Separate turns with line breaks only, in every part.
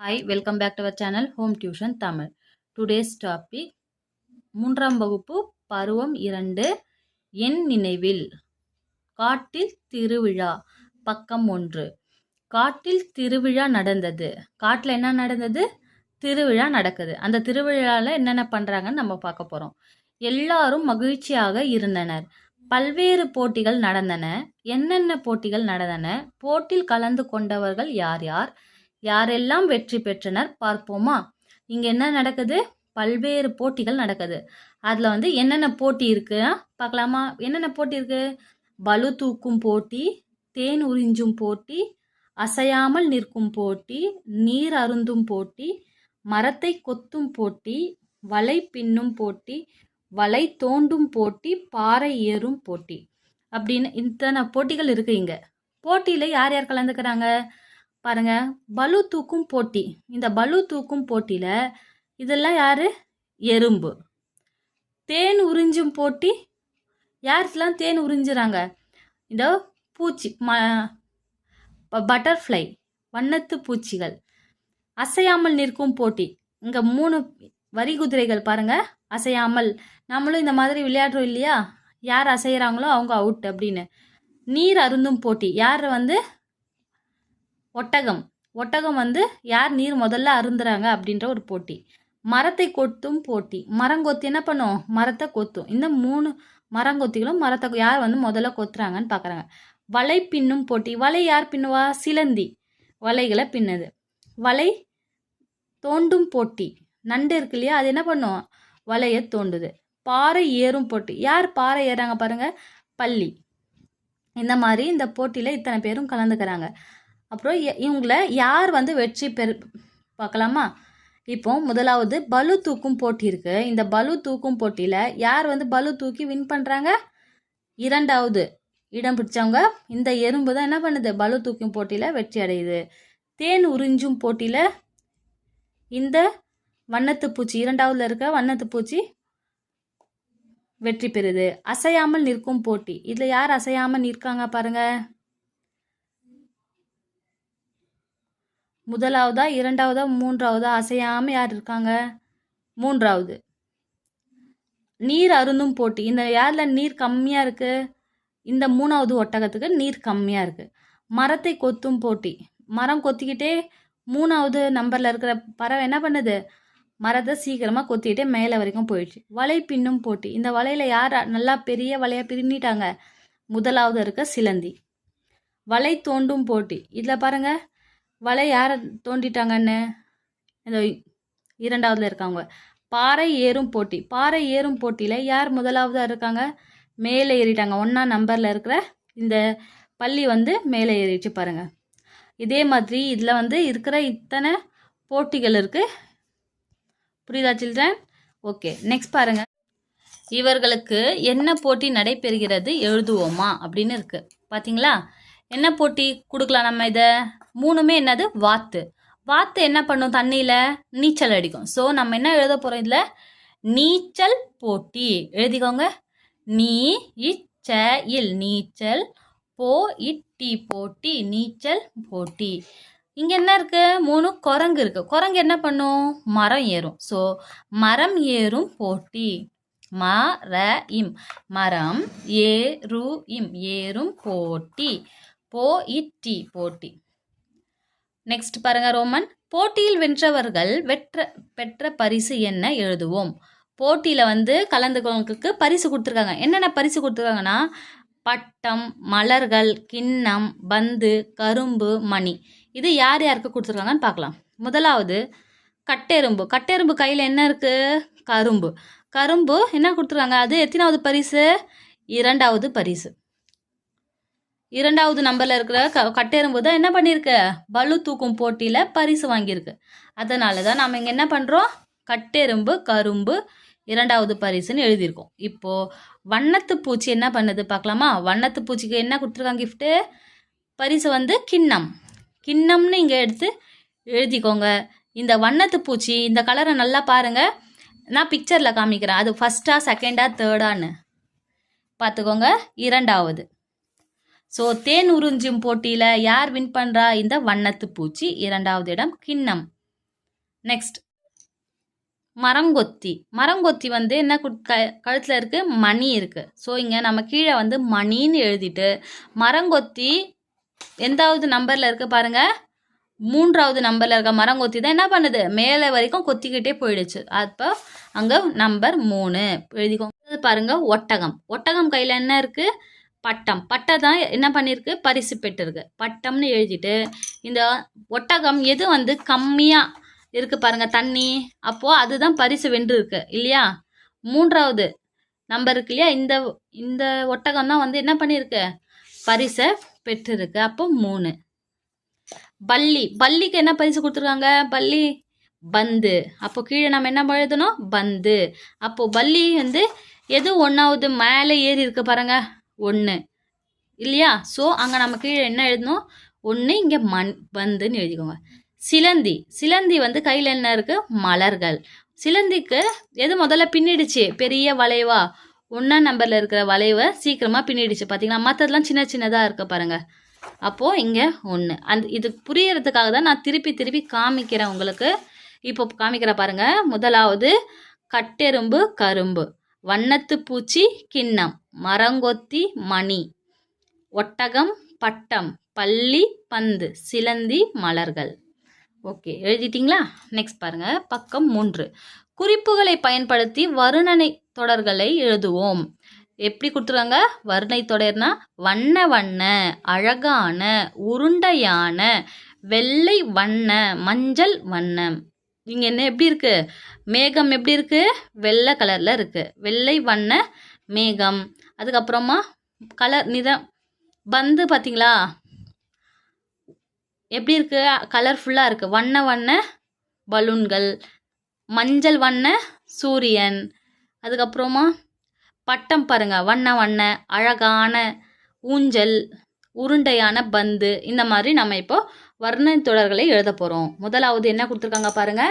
Hi welcome back to our channel home tuition Tamil today's topic மூன்றாம் வகுப்பு பருவம் இரண்டு என் நினைவில். காட்டில் திருவிழா பக்கம் ஒன்று. காட்டில் திருவிழா நடந்தது. காட்டில் என்ன நடந்தது? திருவிழா நடக்குது. அந்த திருவிழாவில் என்னென்ன பண்ணுறாங்கன்னு நம்ம பார்க்க போகிறோம் எல்லாரும் மகிழ்ச்சியாக இருந்தனர். பல்வேறு போட்டிகள் நடந்தன. என்னென்ன போட்டிகள் நடந்தன? போட்டியில் கலந்து கொண்டவர்கள் யார் யார்? யாரெல்லாம் வெற்றி பெற்றனர்? பார்ப்போமா? இங்கே என்ன நடக்குது? பல்வேறு போட்டிகள் நடக்குது. அதில் வந்து என்னென்ன போட்டி இருக்கு? பார்க்கலாமா? என்னென்ன போட்டி இருக்கு? பலு தூக்கும் போட்டி தேன் உறிஞ்சும் போட்டி அசையாமல் நிற்கும் போட்டி நீர் அருந்தும் போட்டி மரத்தை கொத்தும் போட்டி வலை பின்னும் போட்டி வலை தோண்டும் போட்டி பாறை ஏறும் போட்டி அப்படின்னு இத்தனை போட்டிகள் இருக்கு இங்க. போட்டியில யார் யார் கலந்துக்கிறாங்க? பாருங்க பலு தூக்கும் போட்டி. இந்த பலு தூக்கும் போட்டியில இதெல்லாம் யாரு? எறும்பு. தேன் உறிஞ்சும் போட்டி. யாருக்கெல்லாம் தேன் உறிஞ்சுறாங்க? இந்த பூச்சி ம பட்டர்ஃப்ளை வண்ணத்து பூச்சிகள். அசையாமல் நிற்கும் போட்டி. இங்கே மூணு வரி குதிரைகள் பாருங்க அசையாமல் நம்மளும் இந்த மாதிரி விளையாடுறோம் இல்லையா? யார் அசைகிறாங்களோ அவங்க அவுட் அப்படின்னு. நீர் அருந்தும் போட்டி. யார் வந்து? ஒட்டகம். ஒட்டகம் வந்து யார் நீர் முதல்ல அருந்துறாங்க அப்படின்ற ஒரு போட்டி. மரத்தை கொத்தும் போட்டி. மரங்கொத்தி என்ன பண்ணும்? மரத்தை கொத்தும். இந்த மூணு மரங்கொத்திகளும் மரத்தை யார் வந்து முதல்ல கொத்துறாங்கன்னு பார்க்குறாங்க வலை பின்னும் போட்டி. வலை யார் பின்னுவா? சிலந்தி. வலைகளை பின்னுது. வலை தோண்டும் போட்டி. நண்டு இருக்கு இல்லையா? அது என்ன பண்ணும்? வலையை தோண்டுது. பாறை ஏறும் போட்டி. யார் பாறை ஏறாங்க பாருங்க? பள்ளி. இந்த மாதிரி இந்த போட்டியில் இத்தனை பேரும் கலந்துக்கிறாங்க. அப்புறம் எ- இவங்கள யார் வந்து வெற்றி பெரு பார்க்கலாமா? இப்போ முதலாவது பலு தூக்கும் போட்டி இருக்கு. இந்த பலு தூக்கும் போட்டியில் யார் வந்து பலு தூக்கி வின் பண்ணுறாங்க இரண்டாவது இடம் பிடிச்சவங்க. இந்த எறும்பு தான் என்ன பண்ணுது? பலு தூக்கும் போட்டியில் வெற்றி அடையுது. தேன் உறிஞ்சும் போட்டியில் இந்த வண்ணத்து பூச்சி இரண்டாவதுல இருக்க வண்ணத்து பூச்சி வெற்றி பெறுது. அசையாமல் நிற்கும் போட்டி. இதுல யார் அசையாமல் நிற்காங்க பாருங்க. முதலாவதா இரண்டாவதா மூன்றாவதா அசையாம யார் இருக்காங்க? மூன்றாவது. நீர் அருந்தும் போட்டி. இந்த யாரில் நீர் கம்மியா இருக்கு? இந்த மூணாவது ஒட்டகத்துக்கு நீர் கம்மியா இருக்கு. மரத்தை கொத்தும் போட்டி. மரம் கொத்திக்கிட்டே மூணாவது நம்பர்ல இருக்கிற பறவை என்ன பண்ணுது? மரத்தை சீக்கிரமாக கொத்திட்டு மேலே வரைக்கும் போயிடுச்சு. வலை பின்னும் போட்டி. இந்த வலையில் யார் நல்லா பெரிய வலையை பின்னிட்டாங்க முதலாவது இருக்க சிலந்தி. வலை தோண்டும் போட்டி. இதில் பாருங்கள் வலை யாரை தோண்டிட்டாங்கன்னு? இந்த இரண்டாவதுல இருக்காங்க. பாறை ஏறும் போட்டி. பாறை ஏறும் போட்டியில் யார் முதலாவதாக இருக்காங்க? மேலே ஏறிட்டாங்க. ஒன்றா நம்பரில் இருக்கிற இந்த பள்ளி வந்து மேலே ஏறிடுச்சு பாருங்கள் இதே மாதிரி இதில் வந்து இருக்கிற இத்தனை போட்டிகள் இருக்குது புரியுதா சில்ட்ரன்? ஓகே நெக்ஸ்ட் பாருங்க. இவர்களுக்கு என்ன போட்டி நடைபெறுகிறது எழுதுவோமா அப்படின்னு இருக்கு. பாத்தீங்களா? என்ன போட்டி கொடுக்கலாம் நம்ம இதை? மூணுமே என்னது? வாத்து. வாத்து என்ன பண்ணும் தண்ணியில்? நீச்சல் அடிக்கும். ஸோ நம்ம என்ன எழுத போகிறோம் இதில்? நீச்சல் போட்டி. எழுதிக்கோங்க. நீ இச்ச இல் நீச்சல் போ இட்டி போட்டி நீச்சல் போட்டி. இங்கே என்ன இருக்கு? மூணு குரங்கு இருக்கு. குரங்கு என்ன பண்ணும்? மரம் ஏறும். ஸோ மரம் ஏறும் போட்டி. ம ர இம் மரம் ஏறு இம் ஏறும் போட்டி. போ இட்டி போட்டி. நெக்ஸ்ட் பாருங்க ரோமன். போட்டியில் வென்றவர்கள் வெற்ற பெற்ற பரிசு என்ன எழுதுவோம்? போட்டியில் வந்து கலந்துக்கவங்களுக்கு பரிசு கொடுத்துருக்காங்க. என்னென்ன பரிசு கொடுத்துருக்காங்கன்னா? பட்டம் மலர்கள் கிண்ணம் பந்து கரும்பு மணி. இது யார் யாருக்கு கொடுத்துருக்காங்கன்னு பார்க்கலாம். முதலாவது கட்டெரும்பு. கட்டெரும்பு கையில் என்ன இருக்குது கரும்பு. கரும்பு என்ன கொடுத்துருக்காங்க? அது எத்தனாவது பரிசு? இரண்டாவது பரிசு. இரண்டாவது நம்பரில் இருக்கிற க கட்டெரும்பு தான் என்ன பண்ணியிருக்கு? பலு தூக்கும் போட்டியில் பரிசு வாங்கியிருக்கு. அதனால தான் நம்ம இங்கே என்ன பண்ணுறோம் கட்டெரும்பு கரும்பு இரண்டாவது பரிசுன்னு எழுதியிருக்கோம். இப்போது வண்ணத்து பூச்சி என்ன பண்ணுது பார்க்கலாமா? வண்ணத்து பூச்சிக்கு என்ன கொடுத்துருக்காங்க கிஃப்ட்டு பரிசு வந்து கிண்ணம். கிண்ணம்னு இங்கே எடுத்து எழுதிக்கோங்க. இந்த வண்ணத்து பூச்சி இந்த கலரை நல்லா பாருங்கள் நான் பிக்சரில் காமிக்கிறேன். அது ஃபஸ்ட்டா செகண்டா தேர்டான்னு பார்த்துக்கோங்க. இரண்டாவது. ஸோ தேன் உறிஞ்சும் போட்டியில் யார் வின் பண்ணுறா இந்த வண்ணத்து பூச்சி. இரண்டாவது இடம் கிண்ணம். நெக்ஸ்ட் மரங்கொத்தி. மரங்கொத்தி வந்து என்ன குட்- க கழுத்தில் இருக்குது மணி இருக்குது ஸோ இங்கே நம்ம கீழே வந்து மணின்னு எழுதிட்டு மரங்கொத்தி எந்தாவது நம்பரில் இருக்குது பாருங்கள் மூன்றாவது நம்பரில் இருக்க மரம் கொத்தி தான் என்ன பண்ணுது? மேலே வரைக்கும் கொத்திக்கிட்டே போயிடுச்சு. அப்போ அங்கே நம்பர் மூணு. எழுதிக்கோங்க. பாருங்க ஒட்டகம். ஒட்டகம் கையில் என்ன இருக்குது பட்டம். பட்டை தான் என்ன பண்ணியிருக்கு? பரிசு பெற்றிருக்கு. பட்டம்னு எழுதிட்டு இந்த ஒட்டகம் எது வந்து கம்மியாக இருக்கு பாருங்க தண்ணி. அப்போது அதுதான் பரிசு வென்றிருக்கு இல்லையா? மூன்றாவது நம்பர் இருக்கு இல்லையா? இந்த இந்த ஒட்டகம் தான் வந்து என்ன பண்ணியிருக்கு? பரிசை பெற்றிருக்கு. அப்போ மூணு. பள்ளி. பள்ளிக்கு என்ன பரிசு கொடுத்துருக்காங்க? பள்ளி பந்து. அப்போ கீழே நம்ம என்ன எழுதணும்? பந்து. அப்போ பள்ளி வந்து எது ஒன்றாவது மேலே ஏறி இருக்கு பாருங்க. ஒன்று இல்லையா? ஸோ அங்கே நம்ம கீழே என்ன எழுதணும்? ஒன்று இங்கே மண் பந்துன்னு எழுதிக்கோங்க. சிலந்தி. சிலந்தி வந்து கையில் என்ன இருக்குது மலர்கள். சிலந்திக்கு எது முதல்ல பின்னிடுச்சு? பெரிய வளைவா? ஒன்றாம் நம்பரில் இருக்கிற வளைவை சீக்கிரமாக பின்னிடுச்சு. பார்த்தீங்களா மற்றதெல்லாம் சின்ன சின்னதாக இருக்க பாருங்கள் அப்போது இங்கே ஒன்று அந்த இது புரியறதுக்காக தான் நான் திருப்பி திருப்பி காமிக்கிறேன் உங்களுக்கு. இப்போ காமிக்கிற பாருங்க. முதலாவது கட்டெரும்பு கரும்பு. வண்ணத்து பூச்சி கிண்ணம். மரங்கொத்தி மணி. ஒட்டகம் பட்டம். பள்ளி பந்து. சிலந்தி மலர்கள். ஓகே. எழுதிட்டிங்களா? நெக்ஸ்ட் பாருங்க. பக்கம் மூன்று. குறிப்புகளை பயன்படுத்தி வருணனை தொடர்களை எழுதுவோம். எப்படி கொடுத்துருக்காங்க? வர்ணை தொடர்னா வண்ண வண்ண அழகான உருண்டையான வெள்ளை வண்ண மஞ்சள் வண்ணம் இங்கே என்ன எப்படி இருக்கு? மேகம் எப்படி இருக்கு? வெள்ளை கலரில் இருக்கு. வெள்ளை வண்ண மேகம். அதுக்கப்புறமா கலர் நிறம். பந்து பார்த்தீங்களா? எப்படி இருக்கு? கலர்ஃபுல்லாக இருக்குது வண்ண வண்ண பலூன்கள். மஞ்சள் வண்ண சூரியன். அதுக்கப்புறமா பட்டம் பாருங்கள் வண்ண வண்ண அழகான ஊஞ்சல் உருண்டையான பந்து இந்த மாதிரி நம்ம இப்போ வர்ண தொடர்களை எழுத போகிறோம் முதலாவது என்ன கொடுத்துருக்காங்க பாருங்க?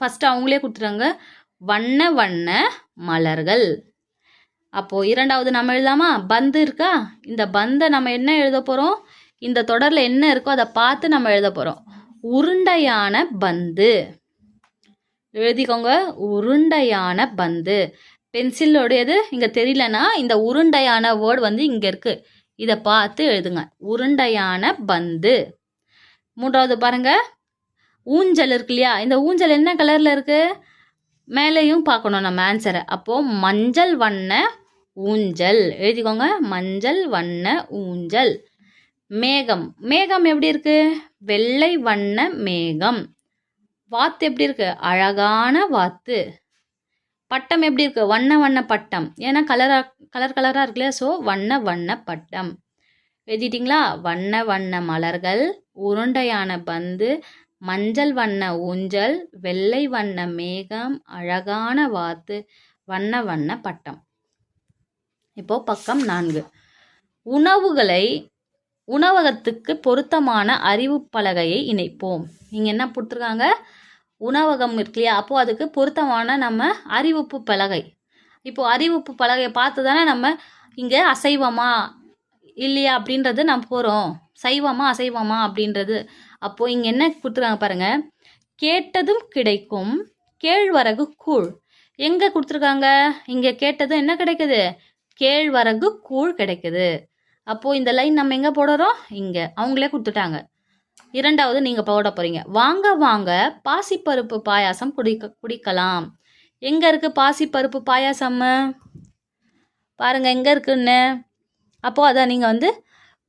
ஃபஸ்ட்டு அவங்களே கொடுத்துருக்காங்க. வண்ண வண்ண மலர்கள். அப்போது இரண்டாவது நம்ம எழுதாமா பந்து இருக்கா? இந்த பந்தை நம்ம என்ன எழுத போகிறோம் இந்த தொடரில் என்ன இருக்கோ அதை பார்த்து நம்ம எழுத போகிறோம் உருண்டையான பந்து. எழுதிக்கோங்க. உருண்டையான பந்து. பென்சிலோடையது இங்கே தெரியலனா இந்த உருண்டையான வேர்டு வந்து இங்கே இருக்குது இதை பார்த்து எழுதுங்க. உருண்டையான பந்து. மூன்றாவது பாருங்கள் ஊஞ்சல் இருக்கு இல்லையா? இந்த ஊஞ்சல் என்ன கலரில் இருக்குது மேலேயும் பார்க்கணும் நம்ம ஆன்சரை அப்போது மஞ்சள் வண்ண ஊஞ்சல். எழுதிக்கோங்க. மஞ்சள் வண்ண ஊஞ்சல். மேகம். மேகம் எப்படி இருக்குது வெள்ளை வண்ண மேகம். வாத்து எப்படி இருக்கு? அழகான வாத்து. பட்டம் எப்படி இருக்கு? வண்ண வண்ண பட்டம். ஏன்னா கலரா கலர் கலராக இருக்குல்ல ஸோ வண்ண வண்ண பட்டம். எழுதிட்டிங்களா? வண்ண வண்ண மலர்கள் உருண்டையான பந்து மஞ்சள் வண்ண ஊஞ்சல் வெள்ளை வண்ண மேகம் அழகான வாத்து வண்ண வண்ண பட்டம். இப்போ பக்கம் நான்கு. உணவுகளை உணவகத்துக்கு பொருத்தமான அறிவு பலகையை இணைப்போம். இங்கே என்ன கொடுத்துருக்காங்க உணவகம் இருக்கு இல்லையா? அப்போது அதுக்கு பொருத்தமான நம்ம அறிவிப்பு பலகை. இப்போது அறிவிப்பு பலகையை பார்த்து தானே நம்ம இங்கே அசைவமா இல்லையா அப்படின்றது நம்ம போகிறோம் சைவமா அசைவமா அப்படின்றது. அப்போது இங்கே என்ன கொடுத்துருக்காங்க பாருங்கள் கேட்டதும் கிடைக்கும் கேழ்வரகு கூழ். எங்கே கொடுத்துருக்காங்க? இங்கே கேட்டதும் என்ன கிடைக்குது? கேழ்வரகு கூழ் கிடைக்குது. அப்போது இந்த லைன் நம்ம எங்கே போடுறோம்? இங்கே. அவங்களே கொடுத்துட்டாங்க. இரண்டாவது நீங்கள் போட போகிறீங்க வாங்க வாங்க பாசிப்பருப்பு பாயாசம் குடிக்க குடிக்கலாம். எங்கே இருக்குது பாசிப்பருப்பு பாயாசம்? பாருங்கள் எங்கே இருக்குன்னு. அப்போது அதை நீங்கள் வந்து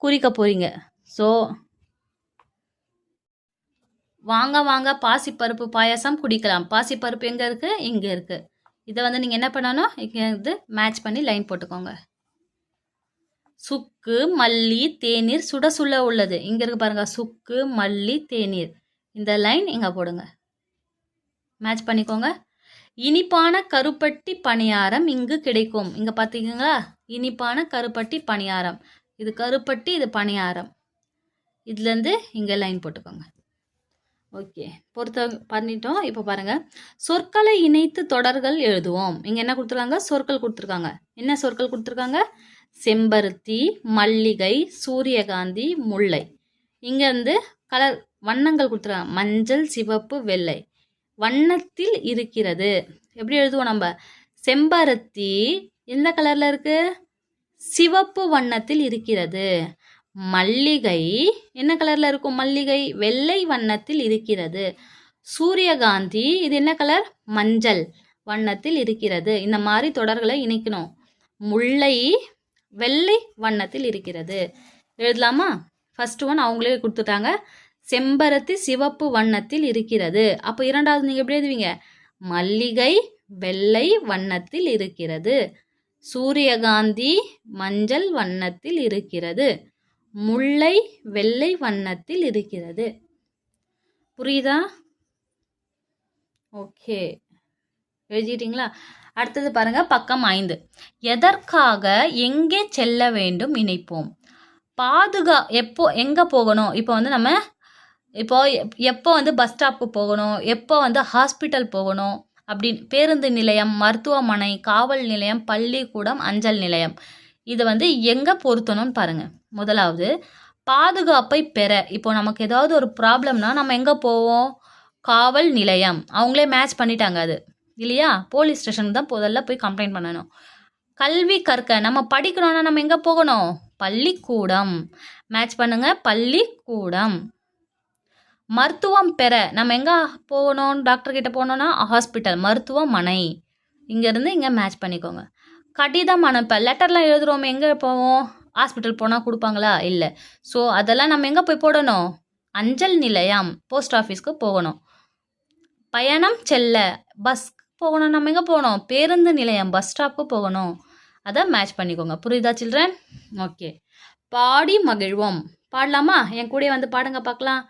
குறிக்க போகிறீங்க ஸோ வாங்க வாங்க பாசிப்பருப்பு பாயாசம் குடிக்கலாம். பாசிப்பருப்பு எங்கே இருக்குது இங்கே இருக்குது இதை வந்து நீங்கள் என்ன பண்ணணும்? இங்கே இது மேட்ச் பண்ணி லைன் போட்டுக்கோங்க. சுக்கு மல்லி தேநீர் சுட சுட உள்ளது. இங்கே இருக்கு பாருங்க சுக்கு மல்லி தேநீர். இந்த லைன் இங்கே போடுங்க. மேட்ச் பண்ணிக்கோங்க. இனிப்பான கருப்பட்டி பணியாரம் இங்கு கிடைக்கும். இங்கே பார்த்தீங்களா இனிப்பான கருப்பட்டி பணியாரம். இது கருப்பட்டி இது பணியாரம். இதுலேருந்து இங்கே லைன் போட்டுக்கோங்க. ஓகே. பொறுத்த பண்ணிட்டோம். இப்போ பாருங்க. சொற்களை இணைத்து தொடர்கள் எழுதுவோம். இங்கே என்ன கொடுத்துருக்காங்க? சொற்கள் கொடுத்துருக்காங்க. என்ன சொற்கள் கொடுத்துருக்காங்க? செம்பருத்தி மல்லிகை சூரியகாந்தி முல்லை. இங்கே வந்து கலர் வண்ணங்கள் கொடுத்துருக்காங்க. மஞ்சள் சிவப்பு வெள்ளை. வண்ணத்தில் இருக்கிறது. எப்படி எழுதுவோம் நம்ம? செம்பருத்தி எந்த கலரில் இருக்கு? சிவப்பு வண்ணத்தில் இருக்கிறது. மல்லிகை என்ன கலரில் இருக்கும்? மல்லிகை வெள்ளை வண்ணத்தில் இருக்கிறது. சூரியகாந்தி இது என்ன கலர்? மஞ்சள் வண்ணத்தில் இருக்கிறது. இந்த மாதிரி தொடர்களை இணைக்கணும். முல்லை வெள்ளை வண்ணத்தில் இருக்கிறது. எழுதலாமா? ஃபர்ஸ்ட் ஒன் அவங்களே கொடுத்துட்டாங்க. செம்பருத்தி சிவப்பு வண்ணத்தில் இருக்கிறது. அப்போ இரண்டாவது நீங்கள் எப்படி எழுதுவீங்க? மல்லிகை வெள்ளை வண்ணத்தில் இருக்கிறது. சூரியகாந்தி மஞ்சள் வண்ணத்தில் இருக்கிறது. முல்லை வெள்ளை வண்ணத்தில் இருக்கிறது. புரியுதா? ஓகே எழுதிட்டீங்களா? அடுத்தது பாருங்க பக்கம் ஐந்து. எதற்காக எங்கே செல்ல வேண்டும் இணைப்போம் பாதுகா எப்போ எங்கே போகணும்? இப்போ வந்து நம்ம இப்போ எப்போ வந்து பஸ் ஸ்டாப்புக்கு போகணும்? எப்போ வந்து ஹாஸ்பிட்டல் போகணும்? அப்படின்னு பேருந்து நிலையம் மருத்துவமனை காவல் நிலையம் பள்ளிக்கூடம் அஞ்சல் நிலையம். இது வந்து எங்கே பொருத்தணும்னு பாருங்கள் முதலாவது பாதுகாப்பை பெற. இப்போ நமக்கு ஏதாவது ஒரு ப்ராப்ளம்னா நம்ம எங்கே போவோம்? காவல் நிலையம். அவங்களே மேட்ச் பண்ணிட்டாங்க அது. இல்லையா? போலீஸ் ஸ்டேஷனுக்கு தான் முதல்ல போய் கம்ப்ளைண்ட் பண்ணணும். கல்வி கற்க நம்ம படிக்கணும்னா நம்ம எங்கே போகணும்? பள்ளிக்கூடம். மேட்ச் பண்ணுங்க பள்ளிக்கூடம். மருத்துவம் பெற நம்ம எங்கே போகணும்? டாக்டர் கிட்ட போகணும்னா ஹாஸ்பிட்டல் மருத்துவமனை. இங்கேருந்து இங்கே மேட்ச் பண்ணிக்கோங்க. கடிதம் அனுப்ப லெட்டர்லாம் எழுதுகிறோம் எங்கே போவோம்? ஹாஸ்பிட்டல் போனால் கொடுப்பாங்களா? இல்லை. ஸோ அதெல்லாம் நம்ம எங்கே போய் போடணும்? அஞ்சல் நிலையம் போஸ்ட் ஆஃபீஸ்க்கு போகணும். பயணம் செல்ல பஸ் போகணும் நம்ம எங்கே போகணும்? பேருந்து நிலையம் பஸ் ஸ்டாப்புக்கு போகணும். அதை மேட்ச் பண்ணிக்கோங்க. புரியுதா சில்ட்ரன் ஓகே பாடி மகிழ்வோம். பாடலாமா? என் கூடயே வந்து பாடுங்க பார்க்கலாம்.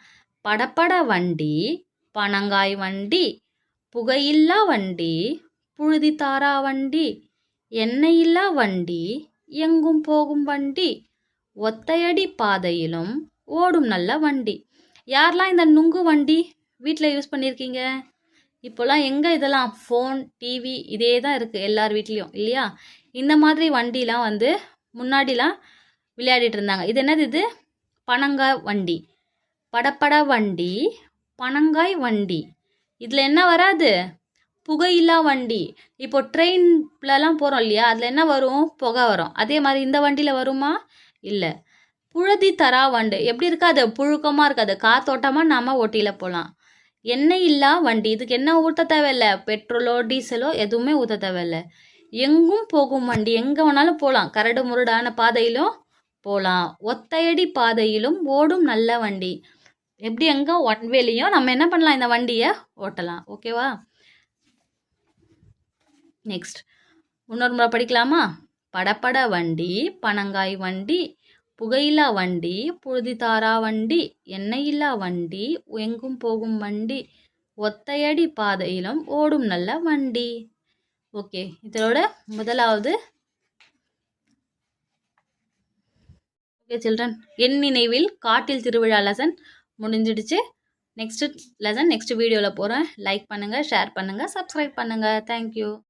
படப்பட வண்டி பனங்காய் வண்டி புகையில்லா வண்டி புழுதி தாரா வண்டி எண்ணெயில்லா வண்டி எங்கும் போகும் வண்டி ஒத்தையடி பாதையிலும் ஓடும் நல்ல வண்டி. யாரெல்லாம் இந்த நுங்கு வண்டி வீட்டில் யூஸ் பண்ணியிருக்கீங்க இப்போல்லாம் எங்கே இதெல்லாம் ஃபோன் டிவி இதே தான் இருக்குது எல்லார் வீட்லேயும் இல்லையா? இந்த மாதிரி வண்டிலாம் வந்து முன்னாடிலாம் விளையாடிட்டு இருந்தாங்க. இது என்னது இது? பனங்காய் வண்டி. படப்பட வண்டி பனங்காய் வண்டி. இதில் என்ன வராது? புகையில்லா வண்டி. இப்போ ட்ரெயின்லலாம் போகிறோம் இல்லையா? அதில் என்ன வரும்? புகை வரும். அதே மாதிரி இந்த வண்டியில் வருமா? இல்லை. புழுதி தரா வண்டு. எப்படி இருக்காது? புழுக்கமாக இருக்காது. காத்தோட்டமாக நாம் ஓட்டியில் போகலாம். எண்ணெய் இல்லா வண்டி. இதுக்கு என்ன ஊற்ற தேவையில்ல? பெட்ரோலோ டீசலோ எதுவுமே ஊற்ற தேவையில்ல. எங்கும் போகும் வண்டி. எங்கே வேணாலும் போகலாம் கரடு முரடான பாதையிலும் போகலாம் ஒத்தையடி பாதையிலும் ஓடும் நல்ல வண்டி. எப்படி எங்கே? ஒன் வேலையும் நம்ம என்ன பண்ணலாம்? இந்த வண்டியை ஓட்டலாம். ஓகேவா நெக்ஸ்ட் இன்னொரு முறை படிக்கலாமா? படப்பட வண்டி பனங்காய் வண்டி புகையில்லா வண்டி புழுதி தாரா வண்டி எண்ணெயில்லா வண்டி எங்கும் போகும் வண்டி ஒத்தையடி பாதையிலும் ஓடும் நல்ல வண்டி. ஓகே இதோட முதலாவது. ஓகே சில்ட்ரன் என் நினைவில் காட்டில் திருவிழா லெசன் முடிஞ்சிடுச்சு. நெக்ஸ்ட் லெசன் நெக்ஸ்ட் வீடியோவில் போகிறேன் லைக் பண்ணுங்கள் ஷேர் பண்ணுங்கள் சப்ஸ்கிரைப் பண்ணுங்கள் தேங்க்யூ